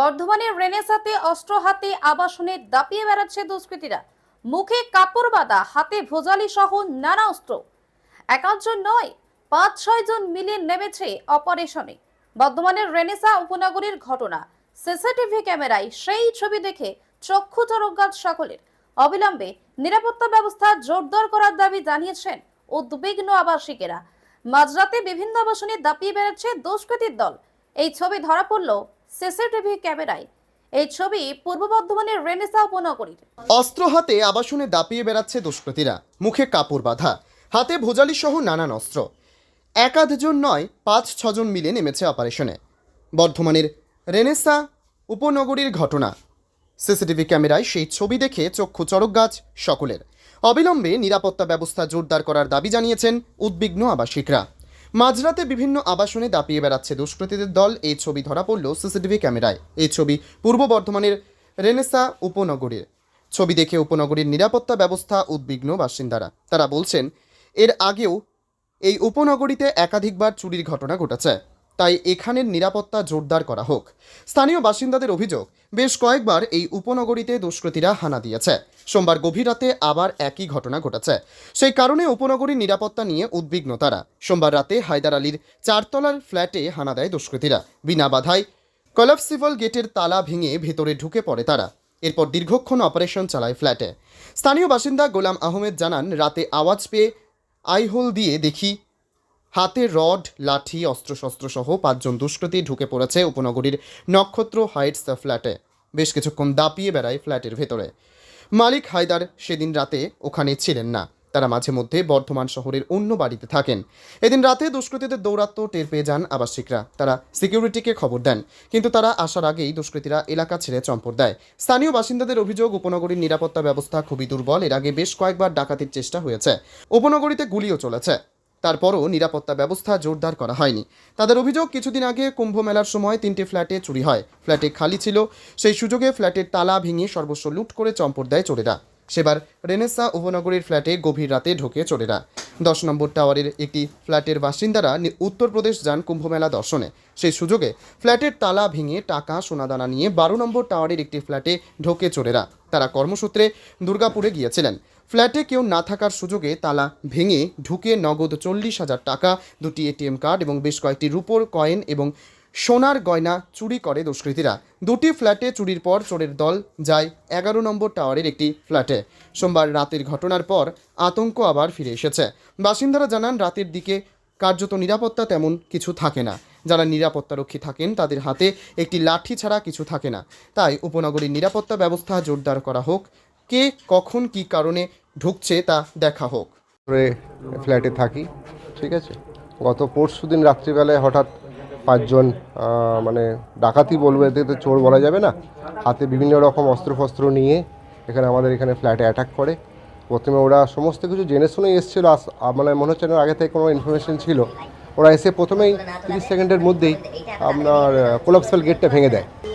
বর্ধমানের রেনেসাতে অস্ত্র হাতে আবাসনে দাপিয়ে বেড়াচ্ছে দুষ্কৃতীরা। মুখে কাপড় বাঁধা, হাতে ভোজালি সহ নানা অস্ত্র। একাধজন নয় পাঁচ ছয় জন মিলে নেমেছে অপারেশনে। বর্ধমানের রেনেসা উপনগরীর ঘটনা। সিসিটিভি ক্যামেরায় সেই ছবি দেখে চক্ষু চরকগাছ সকলের। অবিলম্বে নিরাপত্তা ব্যবস্থা জোরদার করার দাবি জানিয়েছেন উদ্বিগ্ন আবাসিকেরা। মাঝরাতে বিভিন্ন আবাসনে দাপিয়ে বেড়াচ্ছে দুষ্কৃতীর দল। এই ছবি ধরা পড়ল সিসিটিভি ক্যামেরায়। এই ছবি পূর্ব বর্ধমানের রেনেসা উপনগরীর। অস্ত্র হাতে আবাসনে দাপিয়ে বেড়াচ্ছে দুষ্কৃতীরা। মুখে কাপড় বাঁধা, হাতে ভোজালি সহ নানান অস্ত্র। একাধজন নয়, পাঁচ, ছজন মিলে নেমেছে অপারেশনে। বর্ধমানের রেনেসা উপনগরীর ঘটনা। সিসিটিভি ক্যামেরায় সেই ছবি দেখে চক্ষু চড়ক গাছ সকলের। অবিলম্বে নিরাপত্তা ব্যবস্থা জোরদার করার দাবি জানিয়েছেন উদ্বিগ্ন আবাসিকরা। মাঝরাতে বিভিন্ন আবাসনে দাপিয়ে বেড়াচ্ছে দুষ্কৃতীদের দল। এই ছবি ধরা পড়ল সিসিটিভি ক্যামেরায়। এই ছবি পূর্ব বর্ধমানের রেনেসা উপনগরীর। ছবি দেখে উপনগরীর নিরাপত্তা ব্যবস্থা উদ্বিগ্ন বাসিন্দারা। তারা বলছেন, এর আগেও এই উপনগরীতে একাধিকবার চুরির ঘটনা ঘটেছে। তাই এখানের নিরাপত্তা জোরদার করা হোক। স্থানীয় বাসিন্দাদের অভিযোগ, বেশ কয়েকবার এই উপনগরীতে দুষ্কৃতীরা হানা দিয়েছে। সোমবার গভীর রাতে আবার একই ঘটনা ঘটেছে। সেই কারণে উপনগরীর নিরাপত্তা নিয়ে উদ্বিগ্ন তারা। সোমবার রাতে হায়দার আলীর চারতলার ফ্ল্যাটে হানা দেয় দুষ্কৃতীরা। বিনা বাধায় কলাপসিবল গেটের তালা ভেঙে ভেতরে ঢুকে পড়ে তারা। এরপর দীর্ঘক্ষণ অপারেশন চালায় ফ্ল্যাটে। স্থানীয় বাসিন্দা গোলাম আহমেদ জানান, রাতে আওয়াজ পেয়ে আইহোল দিয়ে দেখি হাতে রড, লাঠি, অস্ত্রশস্ত্র সহ পাঁচজন দুষ্কৃতী ঢুকে পড়েছে উপনগরীর নক্ষত্র হাইটস ফ্ল্যাটে। বেশ কিছুক্ষণ দাপিয়ে বেড়ায় ফ্ল্যাটের ভেতরে। মালিক হায়দার সেদিন রাতে ওখানে ছিলেন না। তারা মাঝে মধ্যে বর্ধমান শহরের অন্য বাড়িতে থাকেন। এদিন রাতে দুষ্কৃতীদের দৌরাত্ম টের পেয়ে যান আবাসিকরা। তারা সিকিউরিটিকে খবর দেন, কিন্তু তারা আসার আগেই দুষ্কৃতীরা এলাকা ছেড়ে চম্পট দেয়। স্থানীয় বাসিন্দাদের অভিযোগ, উপনগরীর নিরাপত্তা ব্যবস্থা খুবই দুর্বল। এর আগে বেশ কয়েকবার ডাকাতির চেষ্টা হয়েছে। উপনগরীতে গুলিও চলেছে। তারপরও নিরাপত্তা ব্যবস্থা জোরদার করা হয়নি। তাদের অভিযোগ, কিছুদিন আগে কুম্ভ মেলার সময় তিনটি ফ্ল্যাটে চুরি হয়। ফ্ল্যাটে খালি ছিল। সেই সুযোগে ফ্ল্যাটের তালা ভেঙে সর্বস্ব লুট করে চম্পট দেয় চোরেরা। সেবার রেনেসা উপনগরীর ফ্ল্যাটে গভীর রাতে ঢোকে চোরেরা। দশ নম্বর টাওয়ারের একটি ফ্ল্যাটের বাসিন্দারা উত্তরপ্রদেশ যান কুম্ভমেলা দর্শনে। সেই সুযোগে ফ্ল্যাটের তালা ভেঙে টাকা, সোনাদানা নিয়ে বারো নম্বর টাওয়ারের একটি ফ্ল্যাটে ঢোকে চোরেরা। তারা কর্মসূত্রে দুর্গাপুরে গিয়েছিলেন। ফ্ল্যাটে কেউ না থাকার সুযোগে তালা ভেঙে ঢুকে নগদ চল্লিশ হাজার টাকা, দুটি এটিএম কার্ড এবং বেশ কয়েকটি রুপোর কয়েন এবং সোনার গয়না চুরি করে দুষ্কৃতীরা। দুটি ফ্ল্যাটে চুরির পর চোরের দল যায় এগারো নম্বর টাওয়ারের একটি ফ্ল্যাটে। সোমবার রাতের ঘটনার পর আতঙ্ক আবার ফিরে এসেছে। বাসিন্দারা জানান, রাতের দিকে কার্যত নিরাপত্তা তেমন কিছু থাকে না। যারা নিরাপত্তারক্ষী থাকেন, তাদের হাতে একটি লাঠি ছাড়া কিছু থাকে না। তাই উপনগরীর নিরাপত্তা ব্যবস্থা জোরদার করা হোক। কে, কখন, কি কারণে ঢুকছে তা দেখা হোক। ফ্ল্যাটে থাকি, ঠিক আছে? গত পরশু দিন রাত্রিবেলায় হঠাৎ পাঁচজন মানে ডাকাতি বলব এতে তো চোর বলা যাবে না। হাতে বিভিন্ন রকম অস্ত্রফস্ত্র নিয়ে এখানে আমাদের এখানে ফ্ল্যাটে অ্যাটাক করে। প্রথমে ওরা সমস্ত কিছু জেনে এসেছিল, আস- মানে মনে হচ্ছে না আগে থেকে কোনো ইনফরমেশন ছিল। ওরা এসে প্রথমেই তিরিশ সেকেন্ডের মধ্যেই আপনার কোলাপসাল গেটটা ভেঙে দেয়।